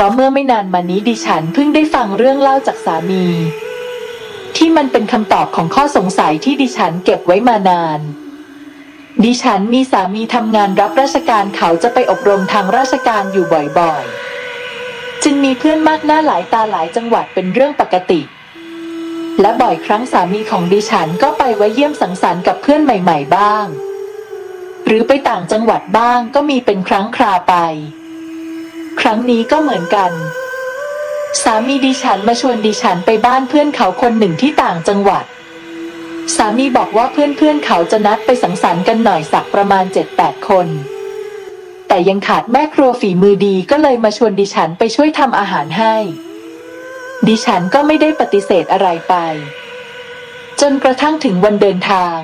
ราะเมื่อไม่นานมานี้ดิฉันเพิ่งได้ฟังเรื่องเล่าจากสามี ที่มันเป็นคำตอบของข้อสงสัยที่ดิฉันเก็บไว้มานาน ดิฉันมีสามีทำงานรับราชการเขาจะไปอบรมทางราชการอยู่บ่อยๆ จึงมีเพื่อนมากหน้าหลายตาหลายจังหวัดเป็นเรื่องปกติ และบ่อยครั้งสามีของดิฉันก็ไปไว้เยี่ยมสังสรรค์กับเพื่อนใหม่ ๆ บ้าง หรือไปต่างจังหวัดบ้างก็มีเป็นครั้งคราไป ครั้งนี้ก็เหมือนกัน สามีดิฉันมาชวนดิฉันไปบ้านเพื่อนเขาคนหนึ่งที่ต่างจังหวัด สามีบอกว่าเพื่อนๆเขาจะนัดไปสังสรรค์กันหน่อยสักประมาณ7-8คน แต่ยังขาดแม่ครัวฝีมือดีก็เลยมาชวนดิฉันไปช่วยทำอาหารให้ ดิฉันก็ไม่ได้ปฏิเสธอะไรไป จนกระทั่งถึงวันเดินทาง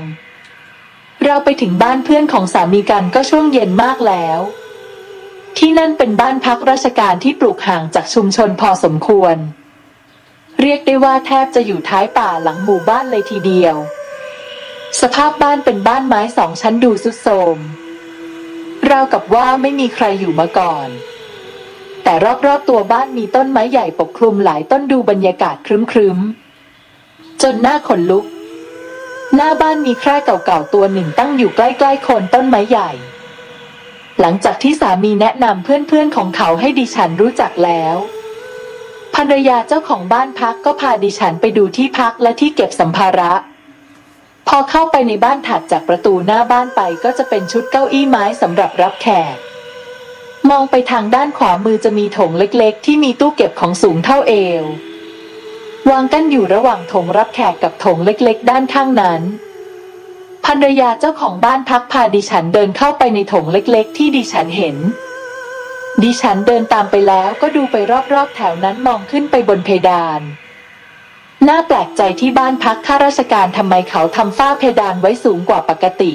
เราไปถึงบ้านเพื่อนของสามีกันก็ช่วงเย็นมากแล้ว ที่นั่นเป็นบ้านพักราชการที่ปลูกห่างจากชุมชนพอสมควร เรียกได้ว่าแทบจะอยู่ท้ายป่าหลังหมู่บ้านเลยทีเดียว สภาพบ้านเป็นบ้านไม้สองชั้นดูสุดโทมราวกับว่าไม่มีใครอยู่มาก่อน แต่รอบๆตัวบ้านมีต้นไม้ใหญ่ปกคลุมหลายต้นดูบรรยากาศครึ้มๆ จนหน้าขนลุก หน้าบ้านมีแคร่เก่าๆตัวหนึ่งตั้งอยู่ใกล้ๆโคนต้นไม้ใหญ่ หลังจากที่สามีแนะนำเพื่อนๆของเขาให้ดิฉันรู้จักแล้ว ภรรยาเจ้าของบ้านพักก็พาดิฉันไปดูที่พักและที่เก็บสัมภาระ พอเข้าไปในบ้านถัดจากประตูหน้าบ้านไปก็จะเป็นชุดเก้าอี้ไม้สำหรับรับแขก มองไปทางด้านขวามือจะมีโถงเล็กๆ ที่มีตู้เก็บของสูงเท่าเอว วางกันอยู่ระหว่างโถงรับแขกกับโถงเล็กๆ ด้านข้างนั้น ภรรยาเจ้าของบ้านพักพาดิฉันเดินเข้าไปในถงเล็กๆ ที่ดิฉันเห็น ดิฉันเดินตามไปแล้วก็ดูไปรอบๆ แถวนั้นมองขึ้นไปบนเพดาน น่าแปลกใจที่บ้านพักข้าราชการทำไมเขาทำฝ้าเพดานไว้สูงกว่าปกติ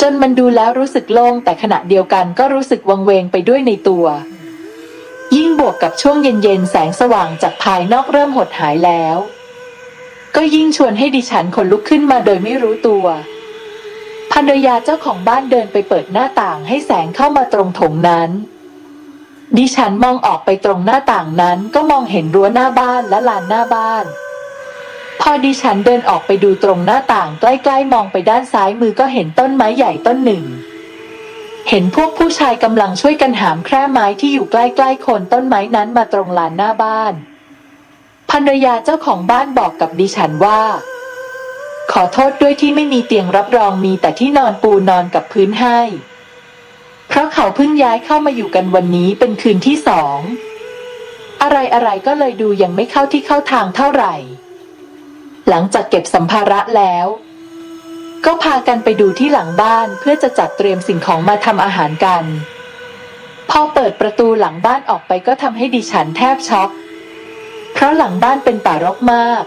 จนมันดูแล้วรู้สึกโล่งแต่ขณะเดียวกันก็รู้สึกวังเวงไปด้วยในตัว ยิ่งบวกกับช่วงเย็นๆแสงสว่างจากภายนอกเริ่มหดหายแล้ว ก็ยิ่งชวนให้ดิฉันขนลุกขึ้นมาโดยไม่รู้ตัว ภรรยาเจ้าของบ้านเดินไปเปิดหน้าต่างให้แสงเข้ามาตรงถงนั้น ดิฉันมองออกไปตรงหน้าต่างนั้นก็มองเห็นรั้วหน้าบ้านและลานหน้าบ้าน พอดิฉันเดินออกไปดูตรงหน้าต่างใกล้ๆมองไปด้านซ้ายมือก็เห็นต้นไม้ใหญ่ต้นหนึ่ง เห็นพวกผู้ชายกำลังช่วยกันหามแคร่ไม้ที่อยู่ใกล้ๆคนต้นไม้นั้นมาตรงลานหน้าบ้าน ภรรยาเจ้าของบ้านบอกกับดิฉันว่า ขอโทษด้วยที่ไม่มีเตียงรับรองมีแต่ที่นอนปูนอนกับพื้นให้ เพราะเขาเพิ่งย้ายเข้ามาอยู่กันวันนี้เป็นคืนที่สอง อะไรอะไรก็เลยดูยังไม่เข้าที่เข้าทางเท่าไหร่ หลังจากเก็บสัมภาระแล้ว ก็พากันไปดูที่หลังบ้านเพื่อจะจัดเตรียมสิ่งของมาทำอาหารกัน พอเปิดประตูหลังบ้านออกไปก็ทำให้ดิฉันแทบช็อก เพราะหลังบ้านเป็นป่ารกมาก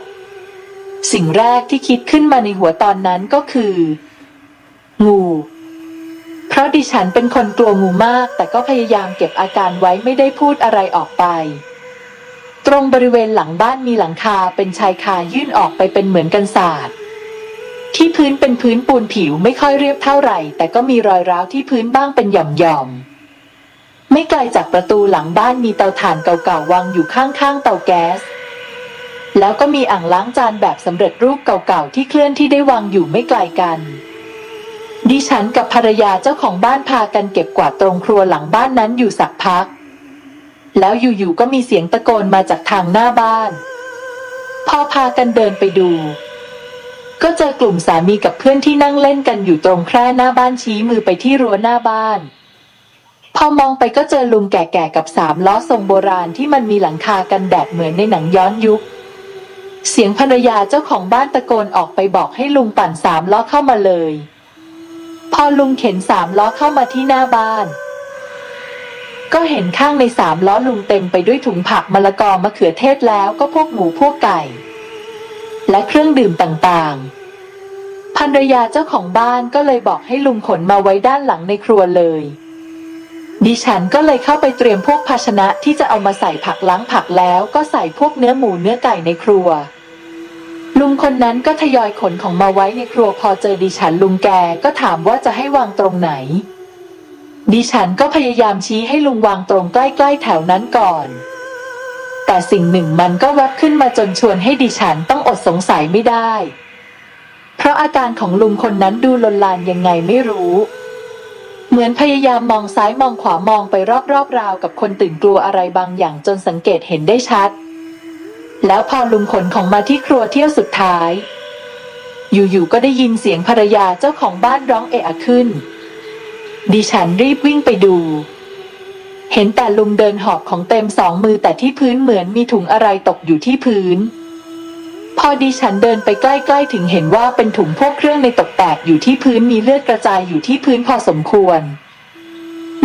สิ่งแรกที่คิดขึ้นมาในหัวตอนนั้นก็คือ งู เพราะดิฉันเป็นคนกลัวงูมาก แต่ก็พยายามเก็บอาการไว้ไม่ได้พูดอะไรออกไป ตรงบริเวณหลังบ้านมีหลังคาเป็นชายคายื่นออกไปเป็นเหมือนกันศาสตร์ที่พื้นเป็นพื้นปูนผิวไม่ค่อยเรียบเท่าไหร่ แต่ก็มีรอยร้าวที่พื้นบ้างเป็นหย่อมๆ ไม่ไกลจากประตูหลังบ้านมีเตาถ่านเก่าๆวางอยู่ข้างๆเตาแก๊ส แล้วก็มีอ่างล้างจานแบบสำเร็จรูปเก่าๆที่เคลื่อนที่ได้วางอยู่ไม่ไกลกัน ดิฉันกับภรรยาเจ้าของบ้านพากันเก็บกวาดตรงครัวหลังบ้านนั้นอยู่สักพัก แล้วอยู่ๆก็มีเสียงตะโกนมาจากทางหน้าบ้าน พอพากันเดินไปดู ก็เจอกลุ่มสามีกับเพื่อนที่นั่งเล่นกันอยู่ตรงแคร่หน้าบ้านชี้มือไปที่รั้วหน้าบ้าน พอมองไปก็เจอลุงแก่ๆกับสามล้อทรงโบราณที่มันมีหลังคากันแดดเหมือนในหนังย้อนยุค เสียงภรรยาเจ้าของบ้านตะโกนออกไปบอกให้ลุงปั่นสามล้อเข้ามาเลย พอลุงเข็นสามล้อเข้ามาที่หน้าบ้าน ก็เห็นข้างในสามล้อลุงเต็มไปด้วยถุงผักมะละกอมะเขือเทศแล้วก็พวกหมูพวกไก่ และเครื่องดื่มต่างๆภรรยาเจ้าของบ้านก็เลยบอกให้ลุงขนมาไว้ด้านหลังในครัวเลย ดิฉันก็เลยเข้าไปเตรียมพวกภาชนะที่จะเอามาใส่ผักล้างผักแล้วก็ใส่พวกเนื้อหมูเนื้อไก่ในครัว ลุงคนนั้นก็ทยอยขนของมาไว้ในครัวพอเจอดิฉันลุงแกก็ถามว่าจะให้วางตรงไหน ดิฉันก็พยายามชี้ให้ลุงวางตรงใกล้ๆแถวนั้นก่อน แต่สิ่งหนึ่งมันก็แวบขึ้นมาจนชวนให้ดิฉันต้องอดสงสัยไม่ได้ เพราะอาการของลุงคนนั้นดูลนลานยังไงไม่รู้ เหมือนพยายามมองซ้ายมองขวามองไปรอบๆราวกับคนตื่นกลัวอะไรบางอย่างจนสังเกตเห็นได้ชัด แล้วพอลุงขนของมาที่ครัวเที่ยวสุดท้าย อยู่ๆก็ได้ยินเสียงภรรยาเจ้าของบ้านร้องเอะอะขึ้น ดิฉันรีบวิ่งไปดู เห็นแต่ลุงเดินหอบของเต็มสองมือแต่ที่พื้นเหมือนมีถุงอะไรตกอยู่ที่พื้น อดิฉันเดินไปใกล้ๆถึงเห็นว่าเป็นถุงพวกเครื่องในตกแตกอยู่ที่พื้นมีเลือดกระจายอยู่ที่พื้นพอสมควร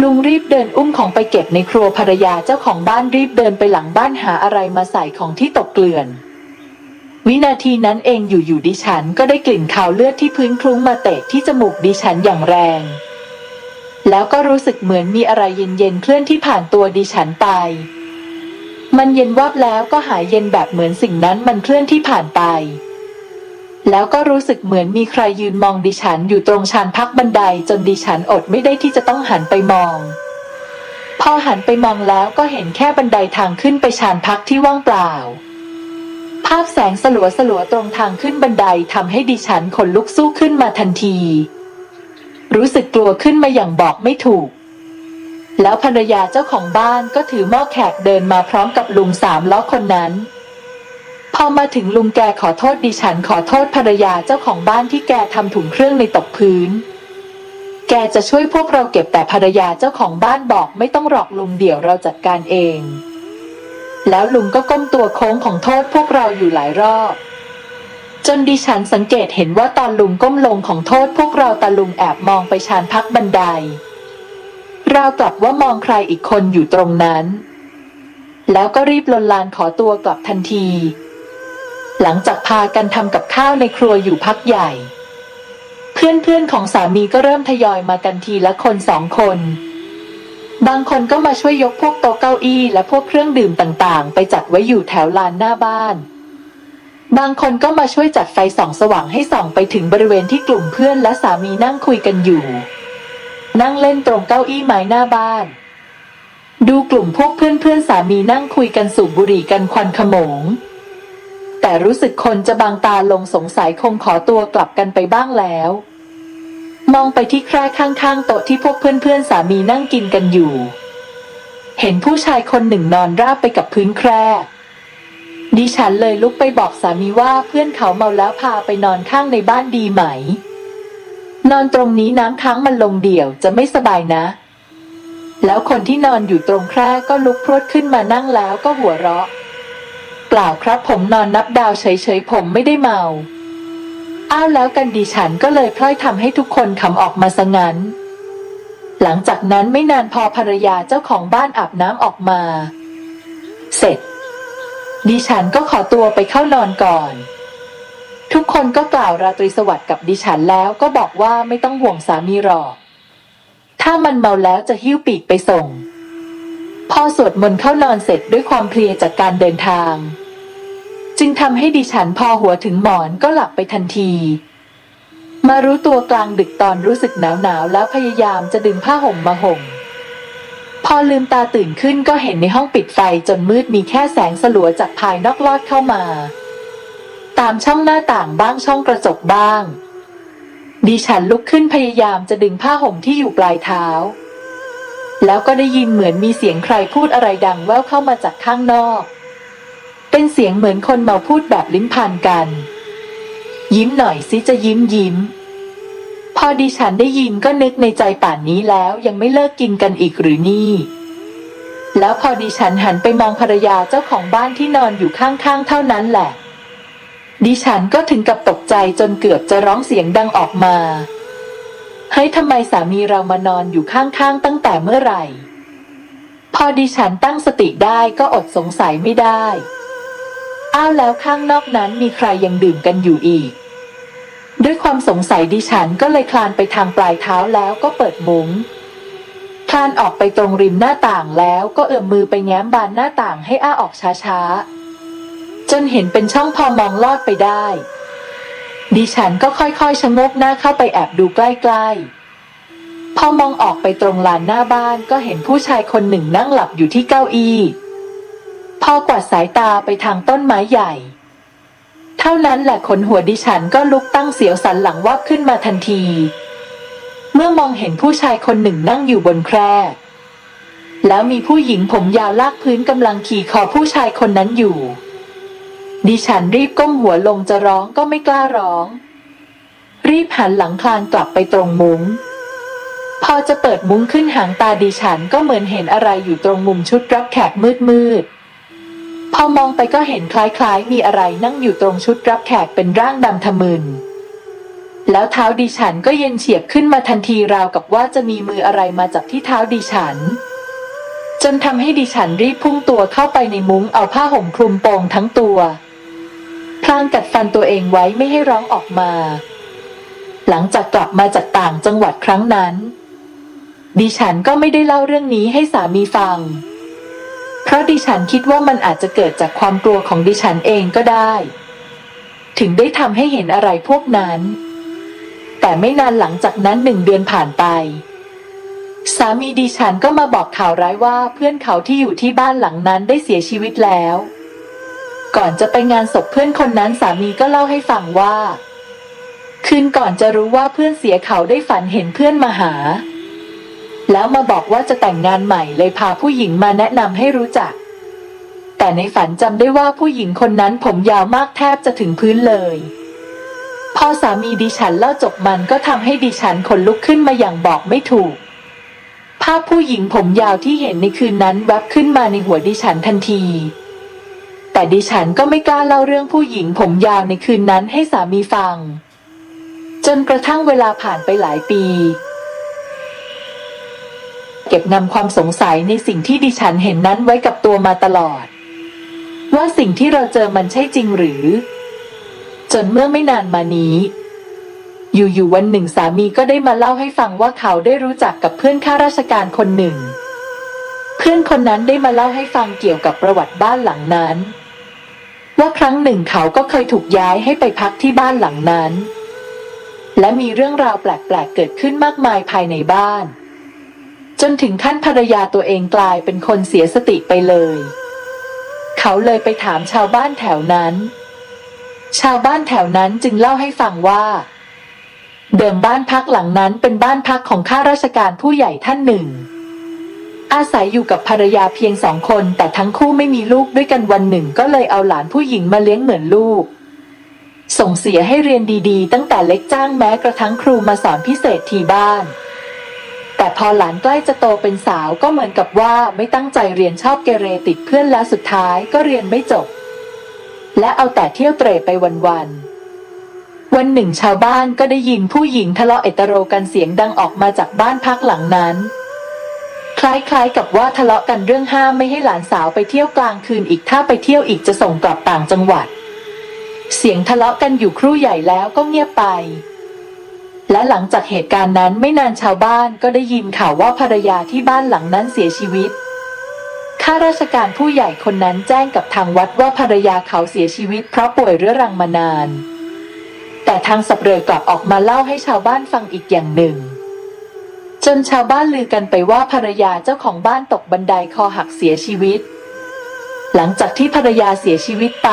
ลุงรีบเดินอุ้มของไปเก็บในครัวภรรยาเจ้าของบ้านรีบเดินไปหลังบ้านหาอะไรมาใส่ของที่ตกเกลื่อน วินาทีนั้นเองอยู่ๆดิฉันก็ได้กลิ่นคาวเลือดที่พื้นคลุ้งมาเตะที่จมูกดิฉันอย่างแรง แล้วก็รู้สึกเหมือนมีอะไรเย็นๆเคลื่อนที่ผ่านตัวดิฉันไป มันเย็นวับแล้วก็หายเย็นแบบเหมือนสิ่งนั้นมันเคลื่อนที่ผ่านไป แล้วก็รู้สึกเหมือนมีใครยืนมองดิฉันอยู่ตรงชานพักบันไดจนดิฉันอดไม่ได้ที่จะต้องหันไปมอง พอหันไปมองแล้วก็เห็นแค่บันไดทางขึ้นไปชานพักที่ว่างเปล่า ภาพแสงสลัวสลัวตรงทางขึ้นบันไดทำให้ดิฉันขนลุกสู้ขึ้นมาทันที รู้สึกกลัวขึ้นมาอย่างบอกไม่ถูก แล้วภรรยาเจ้าของบ้านก็ถือหม้อแขกเดินมาพร้อมกับลุงสามล้อคนนั้น พอมาถึงลุงแกขอโทษดิฉันขอโทษภรรยาเจ้าของบ้านที่แกทำถุงเครื่องในตกพื้น แกจะช่วยพวกเราเก็บแต่ภรรยาเจ้าของบ้านบอกไม่ต้องหรอกลุงเดี๋ยวเราจัดการเอง แล้วลุงก็ก้มตัวโค้งของโทษพวกเราอยู่หลายรอบ จนดิฉันสังเกตเห็นว่าตอนลุงก้มลงของโทษพวกเราตาลุงแอบมองไปชานพักบันได ราวกับว่ามองใครอีกคนอยู่ตรงนั้น แล้วก็รีบลนลานขอตัวกลับทันที หลังจากพากันทำกับข้าวในครัวอยู่พักใหญ่ เพื่อนๆของสามีก็เริ่มทยอยมากันทีละคนสองคน บางคนก็มาช่วยยกพวกโต๊ะเก้าอี้และพวกเครื่องดื่มต่างๆ ไปจัดไว้อยู่แถวลานหน้าบ้าน บางคนก็มาช่วยจัดไฟส่องสว่างให้ส่องไปถึงบริเวณที่กลุ่มเพื่อนและสามีนั่งคุยกันอยู่ นั่งเล่นตรงเก้าอี้ไม้หน้าบ้าน ดูกลุ่มพวกเพื่อนๆสามีนั่งคุยกันสูบบุหรี่กันควันขโมง แต่รู้สึกคนจะบางตาลงสงสัยคงขอตัวกลับกันไปบ้างแล้ว มองไปที่แคร่ข้างๆโต๊ะที่พวกเพื่อนๆสามีนั่งกินกันอยู่ เห็นผู้ชายคนหนึ่งนอนราบไปกับพื้นแคร่ดิฉันเลยลุกไปบอกสามีว่าเพื่อนเขาเมาแล้วพาไปนอนข้างในบ้านดีไหม นอนตรงนี้น้ำค้างมันลงเดี่ยวจะไม่สบายนะ แล้วคนที่นอนอยู่ตรงแคร่ก็ลุกพรวดขึ้นมานั่งแล้วก็หัวเราะ เปล่าครับผมนอนนับดาวเฉยๆผมไม่ได้เมา อ้าวแล้วกันดิฉันก็เลยพล่อยทำให้ทุกคนขำออกมาซะงั้น หลังจากนั้นไม่นานพอภรรยาเจ้าของบ้านอาบน้ำออกมา เสร็จ ดิฉันก็ขอตัวไปเข้านอนก่อน ทุกคนก็กล่าวราตรีสวัสดิ์กับดิฉันแล้วก็บอกว่าไม่ต้องห่วงสามีหรอก ถ้ามันเมาแล้วจะหิ้วปีกไปส่ง พอสวดมนต์เข้านอนเสร็จด้วยความเพลียจากการเดินทาง จึงทำให้ดิฉันพอหัวถึงหมอนก็หลับไปทันที มารู้ตัวกลางดึกตอนรู้สึกหนาวหนาวๆแล้วพยายามจะดึงผ้าห่มมาห่ม พอลืมตาตื่นขึ้นก็เห็นในห้องปิดไฟจนมืดมีแค่แสงสลัวจากภายนอกลอดเข้ามา ตามช่องหน้าต่างบ้างช่องกระจกบ้าง ดิฉันลุกขึ้นพยายามจะดึงผ้าห่มที่อยู่ปลายเท้า แล้วก็ได้ยินเหมือนมีเสียงใครพูดอะไรดังแว่วเข้ามาจากข้างนอก เป็นเสียงเหมือนคนเมาพูดแบบลิ้นพันกัน ยิ้มหน่อยสิจะยิ้มยิ้ม พอดิฉันได้ยินก็นึกในใจป่านนี้แล้วยังไม่เลิกกินกันอีกหรือนี่แล้วพอดิฉันหันไปมองภรรยาเจ้าของบ้านที่นอนอยู่ข้างๆ เท่านั้นแหละ ดิฉันก็ถึงกับตกใจจนเกือบจะร้องเสียงดังออกมาเฮ้ยทำไมสามีเรามานอนอยู่ข้างๆตั้งแต่เมื่อไหร่ พอดิฉันตั้งสติได้ก็อดสงสัยไม่ได้ อ้าวแล้วข้างนอกนั้นมีใครยังดื่มกันอยู่อีก ด้วยความสงสัยดิฉันก็เลยคลานไปทางปลายเท้าแล้วก็เปิดมุ้งคลานออกไปตรงริมหน้าต่างแล้วก็เอื้อมมือไปแง้มบานหน้าต่างให้อ้าออกช้าๆ จนเห็นเป็นช่องพอมองลอดไปได้ ดิฉันก็ค่อยๆชะงกหน้าเข้าไปแอบดูใกล้ๆ พอมองออกไปตรงลานหน้าบ้านก็เห็นผู้ชายคนหนึ่งนั่งหลับอยู่ที่เก้าอี้พอกวาดสายตาไปทางต้นไม้ใหญ่ เท่านั้นแหละขนหัวดิฉันก็ลุกตั้งเสียวสันหลังวับขึ้นมาทันที เมื่อมองเห็นผู้ชายคนหนึ่งนั่งอยู่บนแคร่แล้วมีผู้หญิงผมยาวลากพื้นกำลังขี่คอผู้ชายคนนั้นอยู่ ดิฉันรีบก้มหัวลงจะร้องก็ไม่กล้าร้อง รีบหันหลังคลานกลับไปตรงมุ้ง พอจะเปิดมุ้งขึ้นหางตาดิฉันก็เหมือนเห็นอะไรอยู่ตรงมุมชุดรับแขกมืดมืดๆพอมองไปก็เห็นคล้ายๆ มีอะไรนั่งอยู่ตรงชุดรับแขกเป็นร่างดำทะมึน แล้วเท้าดิฉันก็เย็นเฉียบขึ้นมาทันทีราวกับว่าจะมีมืออะไรมาจับที่เท้าดิฉัน จนทำให้ดิฉันรีบพุ่งตัวเข้าไปในมุ้งเอาผ้าห่มคลุมโปงทั้งตัว พลางกัดฟันตัวเองไว้ไม่ให้ร้องออกมา หลังจากกลับมาจากต่างจังหวัดครั้งนั้น ดิฉันก็ไม่ได้เล่าเรื่องนี้ให้สามีฟัง เพราะดิฉันคิดว่ามันอาจจะเกิดจากความกลัวของดิฉันเองก็ได้ ถึงได้ทำให้เห็นอะไรพวกนั้น แต่ไม่นานหลังจากนั้นหนึ่งเดือนผ่านไปสามีดิฉันก็มาบอกข่าวร้ายว่าเพื่อนเขาที่อยู่ที่บ้านหลังนั้นได้เสียชีวิตแล้ว ก่อนจะไปงานศพเพื่อนคนนั้นสามีก็เล่าให้ฟังว่า คืนก่อนจะรู้ว่าเพื่อนเสียเขาได้ฝันเห็นเพื่อนมาหา แล้วมาบอกว่าจะแต่งงานใหม่เลยพาผู้หญิงมาแนะนำให้รู้จัก แต่ในฝันจำได้ว่าผู้หญิงคนนั้นผมยาวมากแทบจะถึงพื้นเลย พอสามีดิฉันเล่าจบมันก็ทำให้ดิฉันขนลุกขึ้นมาอย่างบอกไม่ถูก ภาพผู้หญิงผมยาวที่เห็นในคืนนั้นแวบขึ้นมาในหัวดิฉันทันที แต่ดิฉันก็ไม่กล้าเล่าเรื่องผู้หญิงผมยาวในคืนนั้นให้สามีฟัง จนกระทั่งเวลาผ่านไปหลายปี เก็บนำความสงสัยในสิ่งที่ดิฉันเห็นนั้นไว้กับตัวมาตลอด ว่าสิ่งที่เราเจอมันใช่จริงหรือ จนเมื่อไม่นานมานี้ อยู่ๆวันหนึ่งสามีก็ได้มาเล่าให้ฟังว่าเขาได้รู้จักกับเพื่อนข้าราชการคนหนึ่งเพื่อนคนนั้นได้มาเล่าให้ฟังเกี่ยวกับประวัติบ้านหลังนั้น ว่าครั้งหนึ่งเขาก็เคยถูกย้ายให้ไปพักที่บ้านหลังนั้น และมีเรื่องราวแปลกๆเกิดขึ้นมากมายภายในบ้าน จนถึงขั้นภรรยาตัวเองกลายเป็นคนเสียสติไปเลย เขาเลยไปถามชาวบ้านแถวนั้น ชาวบ้านแถวนั้นจึงเล่าให้ฟังว่า เดิมบ้านพักหลังนั้นเป็นบ้านพักของข้าราชการผู้ใหญ่ท่านหนึ่ง อาศัยอยู่กับภรรยาเพียงสองคน แต่ทั้งคู่ไม่มีลูกด้วยกันวันหนึ่งก็เลยเอาหลานผู้หญิงมาเลี้ยงเหมือนลูก ส่งเสียให้เรียนดีๆ ตั้งแต่เล็กจ้างแม้กระทั่งครูมาสอนพิเศษที่บ้าน แต่พอหลานใกล้จะโตเป็นสาวก็เหมือนกับว่าไม่ตั้งใจเรียนชอบเกเรติดเพื่อนแล้วสุดท้ายก็เรียนไม่จบ และเอาแต่เที่ยวเตร่ไปวันๆวันหนึ่งชาวบ้านก็ได้ยินผู้หญิงทะเลาะเอตโรกันเสียงดังออกมาจากบ้านพักหลังนั้น คล้ายๆ กับว่าทะเลาะกันเรื่องห้ามไม่ให้หลานสาวไปเที่ยวกลางคืนอีกถ้าไปเที่ยวอีกจะส่งกลับต่างจังหวัด เสียงทะเลาะกันอยู่ครู่ใหญ่แล้วก็เงียบไป และหลังจากเหตุการณ์นั้นไม่นานชาวบ้านก็ได้ยินข่าวว่าภรรยาที่บ้านหลังนั้นเสียชีวิตข้าราชการผู้ใหญ่คนนั้นแจ้งกับทางวัดว่าภรรยาเขาเสียชีวิตเพราะป่วยเรื้อรังมานาน แต่ทางสับเปลือกลับออกมาเล่าให้ชาวบ้านฟังอีกอย่างหนึ่ง จนชาวบ้านลือกันไปว่าภรรยาเจ้าของบ้านตกบันไดคอหักเสียชีวิต หลังจากที่ภรรยาเสียชีวิตไป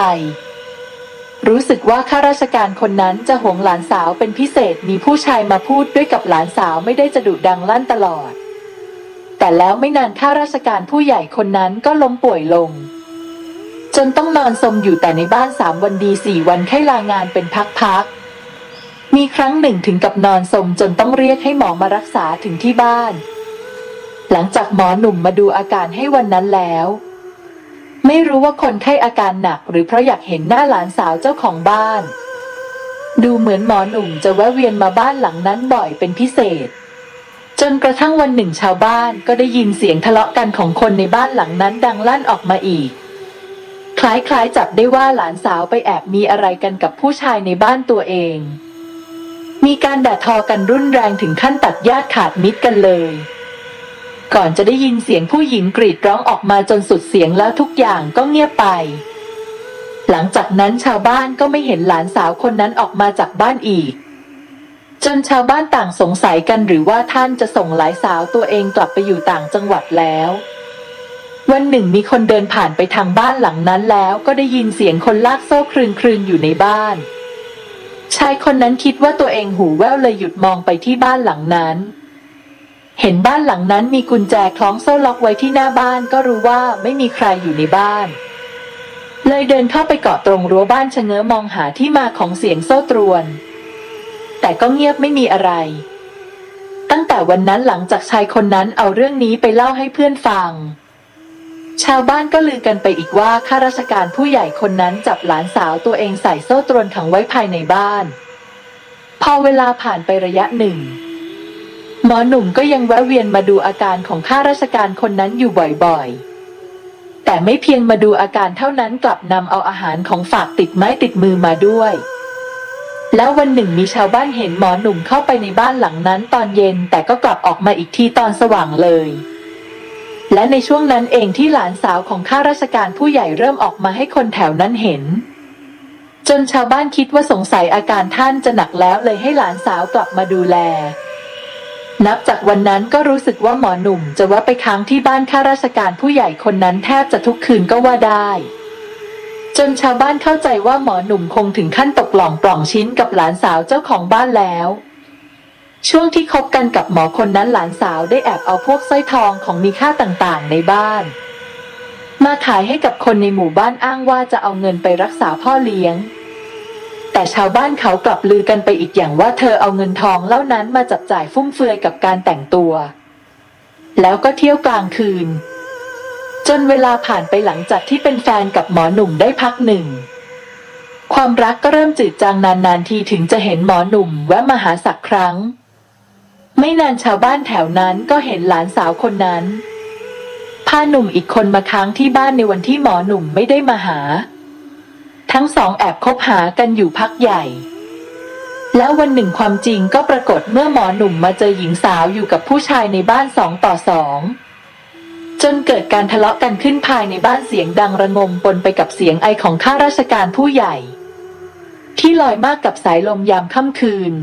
รู้สึกว่าข้าราชการคนนั้นจะหวงหลานสาวเป็นพิเศษมีผู้ชายมาพูดด้วยกับหลานสาวไม่ได้จะดุดังลั่นตลอด แต่แล้วไม่นานข้าราชการผู้ใหญ่คนนั้นก็ล้มป่วยลง จนต้องนอนสมอยู่แต่ในบ้านสามวันดีสี่วันแค่ลางานเป็นพักๆ มีครั้งหนึ่งถึงกับนอนสมจนต้องเรียกให้หมอมารักษาถึงที่บ้าน หลังจากหมอหนุ่มมาดูอาการให้วันนั้นแล้ว ไม่รู้ว่าคนไข้อาการหนักหรือเพราะอยากเห็นหน้าหลานสาวเจ้าของบ้าน ดูเหมือนหมอหนุ่มจะแวะเวียนมาบ้านหลังนั้นบ่อยเป็นพิเศษ จนกระทั่งวันหนึ่งชาวบ้านก็ได้ยินเสียงทะเลาะกันของคนในบ้านหลังนั้นดังลั่นออกมาอีกคล้ายๆจับได้ว่าหลานสาวไปแอบมีอะไรกันกับผู้ชายในบ้านตัวเอง มีการด่าทอกันรุนแรงถึงขั้นตัดญาติขาดมิตรกันเลย ก่อนจะได้ยินเสียงผู้หญิงกรีดร้องออกมาจนสุดเสียงแล้วทุกอย่างก็เงียบไป หลังจากนั้นชาวบ้านก็ไม่เห็นหลานสาวคนนั้นออกมาจากบ้านอีก จนชาวบ้านต่างสงสัยกันหรือว่าท่านจะส่งหลายสาวตัวเองกลับไปอยู่ต่างจังหวัดแล้ววันหนึ่งมีคนเดินผ่านไปทางบ้านหลังนั้นแล้วก็ได้ยินเสียงคนลากโซ่ครึงครึงๆอยู่ในบ้าน ชายคนนั้นคิดว่าตัวเองหูแว่วเลยหยุดมองไปที่บ้านหลังนั้น เห็นบ้านหลังนั้นมีกุญแจคล้องโซ่ล็อกไว้ที่หน้าบ้านก็รู้ว่าไม่มีใครอยู่ในบ้าน เลยเดินเข้าไปเกาะตรงรั้วบ้านชะเง้อมองหาที่มาของเสียงโซ่ตรวน แต่ก็เงียบไม่มีอะไร ตั้งแต่วันนั้นหลังจากชายคนนั้นเอาเรื่องนี้ไปเล่าให้เพื่อนฟัง ชาวบ้านก็ลือกันไปอีกว่าข้าราชการผู้ใหญ่คนนั้นจับหลานสาวตัวเองใส่โซ่ตรวนขังไว้ภายในบ้าน พอเวลาผ่านไประยะหนึ่ง หมอหนุ่มก็ยังแวะเวียนมาดูอาการของข้าราชการคนนั้นอยู่บ่อยๆ แต่ไม่เพียงมาดูอาการเท่านั้นกลับนำเอาอาหารของฝากติดไม้ติดมือมาด้วย แล้ววันหนึ่งมีชาวบ้านเห็นหมอหนุ่มเข้าไปในบ้านหลังนั้นตอนเย็นแต่ก็กลับออกมาอีกทีตอนสว่างเลย และในช่วงนั้นเองที่หลานสาวของข้าราชการผู้ใหญ่เริ่มออกมาให้คนแถวนั้นเห็น จนชาวบ้านคิดว่าสงสัยอาการท่านจะหนักแล้วเลยให้หลานสาวกลับมาดูแล นับจากวันนั้นก็รู้สึกว่าหมอหนุ่มจะแวะไปค้างที่บ้านข้าราชการผู้ใหญ่คนนั้นแทบจะทุกคืนก็ว่าได้ จนชาวบ้านเข้าใจว่าหมอหนุ่มคงถึงขั้นตกหล่องปล่องชิ้นกับหลานสาวเจ้าของบ้านแล้ว ช่วงที่คบกันกับหมอคนนั้นหลานสาวได้แอบเอาพวกสร้อยทองของมีค่าต่างๆ ในบ้าน มาขายให้กับคนในหมู่บ้านอ้างว่าจะเอาเงินไปรักษาพ่อเลี้ยง แต่ชาวบ้านเขากลับลือกันไปอีกอย่างว่าเธอเอาเงินทองเหล่านั้นมาจับจ่ายฟุ่มเฟือยกับการแต่งตัว แล้วก็เที่ยวกลางคืน จนเวลาผ่านไปหลังจากที่เป็นแฟนกับหมอหนุ่มได้พักหนึ่งความรักก็เริ่มจืดจางนานๆทีถึงจะเห็นหมอหนุ่มแวะมาหาสักครั้ง ไม่นานชาวบ้านแถวนั้นก็เห็นหลานสาวคนนั้นพาหนุ่มอีกคนมาค้างที่บ้านในวันที่หมอหนุ่มไม่ได้มาหา ทั้งสองแอบคบหากันอยู่พักใหญ่ แล้ววันหนึ่งความจริงก็ปรากฏเมื่อหมอหนุ่มมาเจอหญิงสาวอยู่กับผู้ชายในบ้านสองต่อสองจนเกิดการทะเลาะกันขึ้นภายในบ้านเสียงดังระงมปนไปกับเสียงไอของข้าราชการผู้ใหญ่ ที่ลอยมากกับสายลมยามค่ำคืน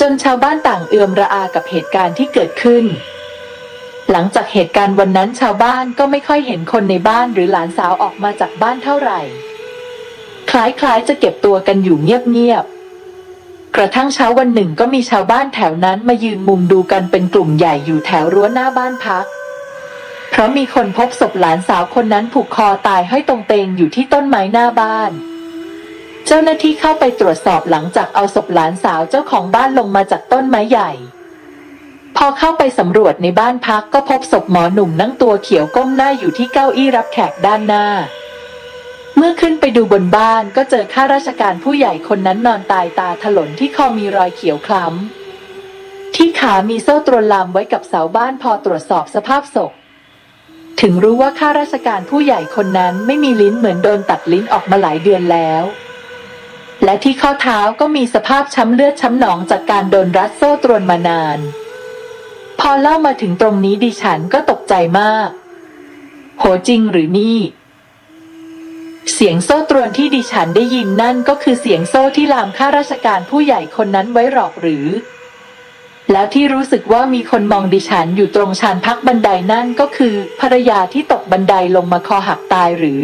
จนชาวบ้านต่างเอือมระอากับเหตุการณ์ที่เกิดขึ้น หลังจากเหตุการณ์วันนั้นชาวบ้านก็ไม่ค่อยเห็นคนในบ้านหรือหลานสาวออกมาจากบ้านเท่าไหร่ คล้ายๆจะเก็บตัวกันอยู่เงียบๆ กระทั่งเช้าวันหนึ่งก็มีชาวบ้านแถวนั้นมายืนมุงดูกันเป็นกลุ่มใหญ่อยู่แถวรั้วหน้าบ้านพัก เพราะมีคนพบศพหลานสาวคนนั้นผูกคอตายห้อยตรงเตงอยู่ที่ต้นไม้หน้าบ้าน เจ้าหน้าที่เข้าไปตรวจสอบหลังจากเอาศพหลานสาวเจ้าของบ้านลงมาจากต้นไม้ใหญ่ พอเข้าไปสำรวจในบ้านพักก็พบศพหมอหนุ่มนั่งตัวเขียวก้มหน้าอยู่ที่เก้าอี้รับแขกด้านหน้า เมื่อขึ้นไปดูบนบ้านก็เจอข้าราชการผู้ใหญ่คนนั้นนอนตายตาถลนที่คอมีรอยเขียวคล้ำที่ขามีโซ่ตรวนลามไว้กับเสาบ้านพอตรวจสอบสภาพศพถึงรู้ว่าข้าราชการผู้ใหญ่คนนั้นไม่มีลิ้นเหมือนโดนตัดลิ้นออกมาหลายเดือนแล้ว และที่ข้อเท้าก็มีสภาพช้ำเลือดช้ำหนองจากการโดนรัดโซ่ตรวนมานาน พอเล่ามาถึงตรงนี้ดิฉันก็ตกใจมาก โหจริงหรือนี่ เสียงโซ่ตรวนที่ดิฉันได้ยินนั่นก็คือเสียงโซ่ที่ลามข้าราชการผู้ใหญ่คนนั้นไว้หรอกหรือ แล้วที่รู้สึกว่ามีคนมองดิฉันอยู่ตรงชานพักบันไดนั่นก็คือภรรยาที่ตกบันไดลงมาคอหักตายหรือ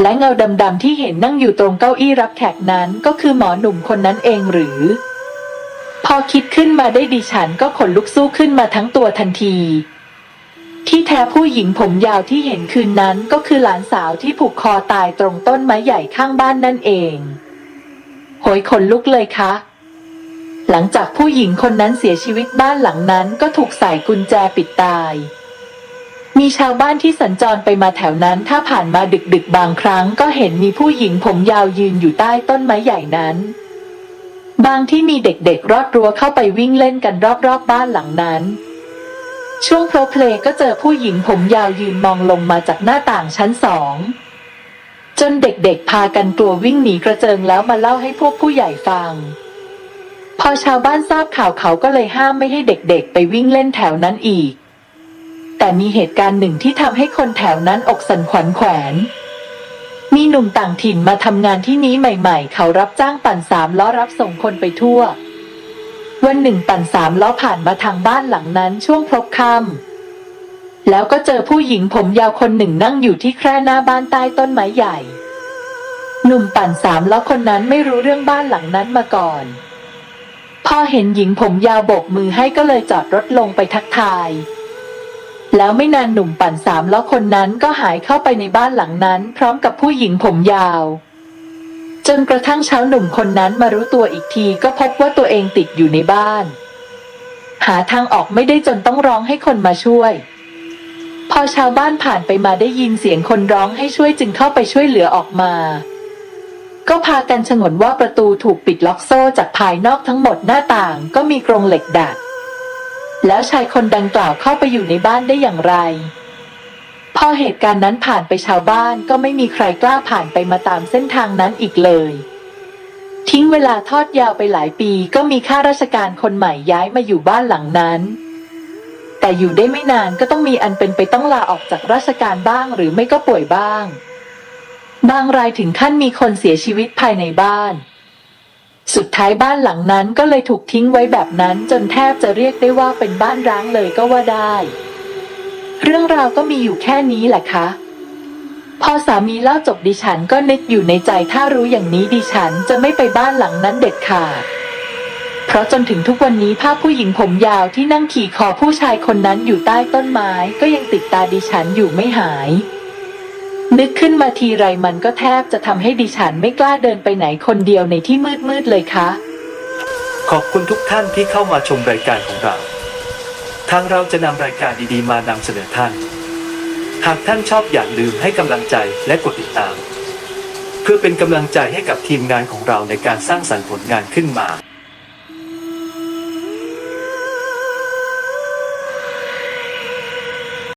และเงาดำๆที่เห็นนั่งอยู่ตรงเก้าอี้รับแขกนั้นก็คือหมอหนุ่มคนนั้นเองหรือ พอคิดขึ้นมาได้ดิฉันก็ขนลุกสู้ขึ้นมาทั้งตัวทันที ที่แท้ผู้หญิงผมยาวที่เห็นคืนนั้นก็คือหลานสาวที่ผูกคอตายตรงต้นไม้ใหญ่ข้างบ้านนั่นเองโหยขนลุกเลยคะหลังจากผู้หญิงคนนั้นเสียชีวิตบ้านหลังนั้นก็ถูกใส่กุญแจปิดตาย มีชาวบ้านที่สัญจรไปมาแถวนั้น ถ้าผ่านมาดึกๆบางครั้ง ก็เห็นมีผู้หญิงผมยาวยืนอยู่ใต้ต้นไม้ใหญ่นั้น บางที่มีเด็กๆรอดรั้วเข้าไปวิ่งเล่นกันรอบๆบบ้านหลังนั้น ช่วงโพลเพลก็เจอผู้หญิงผมยาวยืนมองลงมาจากหน้าต่างชั้นสองจนเด็กๆพากันกลัววิ่งหนีกระเจิงแล้วมาเล่าให้พวกผู้ใหญ่ฟัง พอชาวบ้านทราบข่าวเขาก็เลยห้ามไม่ให้เด็กๆ ไปวิ่งเล่นแถวนั้นอีก แต่มีเหตุการณ์หนึ่งที่ทำให้คนแถวนั้นอกสั่นขวัญแขวน มีหนุ่มต่างถิ่นมาทำงานที่นี้ใหม่ ๆ เขารับจ้างปั่นสามล้อรับส่งคนไปทั่ว วันหนึ่งปั่นสามล้อผ่านมาทางบ้านหลังนั้นช่วงพลบค่ำแล้วก็เจอผู้หญิงผมยาวคนหนึ่งนั่งอยู่ที่แคร่หน้าบ้านใต้ต้นไม้ใหญ่ หนุ่มปั่นสามล้อคนนั้นไม่รู้เรื่องบ้านหลังนั้นมาก่อนพอเห็นหญิงผมยาวโบกมือให้ก็เลยจอดรถลงไปทักทาย แล้วไม่นานหนุ่มปั่นสามล้อคนนั้นก็หายเข้าไปในบ้านหลังนั้น พร้อมกับผู้หญิงผมยาว จนกระทั่งเช้าหนุ่มคนนั้นมารู้ตัวอีกทีก็พบว่าตัวเองติดอยู่ในบ้าน หาทางออกไม่ได้จนต้องร้องให้คนมาช่วย พอชาวบ้านผ่านไปมาได้ยินเสียงคนร้องให้ช่วยจึงเข้าไปช่วยเหลือออกมา ก็พากันฉงนว่าประตูถูกปิดล็อกโซ่จากภายนอกทั้งหมดหน้าต่างก็มีกรงเหล็กดัด แล้วชายคนดังกล่าวเข้าไปอยู่ในบ้านได้อย่างไร พอเหตุการณ์นั้นผ่านไปชาวบ้านก็ไม่มีใครกล้าผ่านไปมาตามเส้นทางนั้นอีกเลย ทิ้งเวลาทอดยาวไปหลายปีก็มีข้าราชการคนใหม่ย้ายมาอยู่บ้านหลังนั้น แต่อยู่ได้ไม่นานก็ต้องมีอันเป็นไปต้องลาออกจากราชการบ้างหรือไม่ก็ป่วยบ้าง บางรายถึงขั้นมีคนเสียชีวิตภายในบ้าน สุดท้ายบ้านหลังนั้นก็เลยถูกทิ้งไว้แบบนั้นจนแทบจะเรียกได้ว่าเป็นบ้านร้างเลยก็ว่าได้ เรื่องราวก็มีอยู่แค่นี้แหละคะ พอสามีเล่าจบดิฉันก็นึกอยู่ในใจถ้ารู้อย่างนี้ดิฉันจะไม่ไปบ้านหลังนั้นเด็ดขาดเพราะจนถึงทุกวันนี้ภาพผู้หญิงผมยาวที่นั่งขี่คอผู้ชายคนนั้นอยู่ใต้ต้นไม้ก็ยังติดตาดิฉันอยู่ไม่หาย นึกขึ้นมาทีไรมันก็แทบจะทำให้ดิฉันไม่กล้าเดินไปไหนคนเดียวในที่มืดๆเลยค่ะ ขอบคุณทุกท่านที่เข้ามาชมรายการของเรา ทางเราจะนำรายการดีๆ มานำเสนอท่าน หากท่านชอบอย่าลืมให้กำลังใจและกดติดตาม เพื่อเป็นกำลังใจให้กับทีมงานของเราในการสร้างสรรค์ผลงานขึ้นมา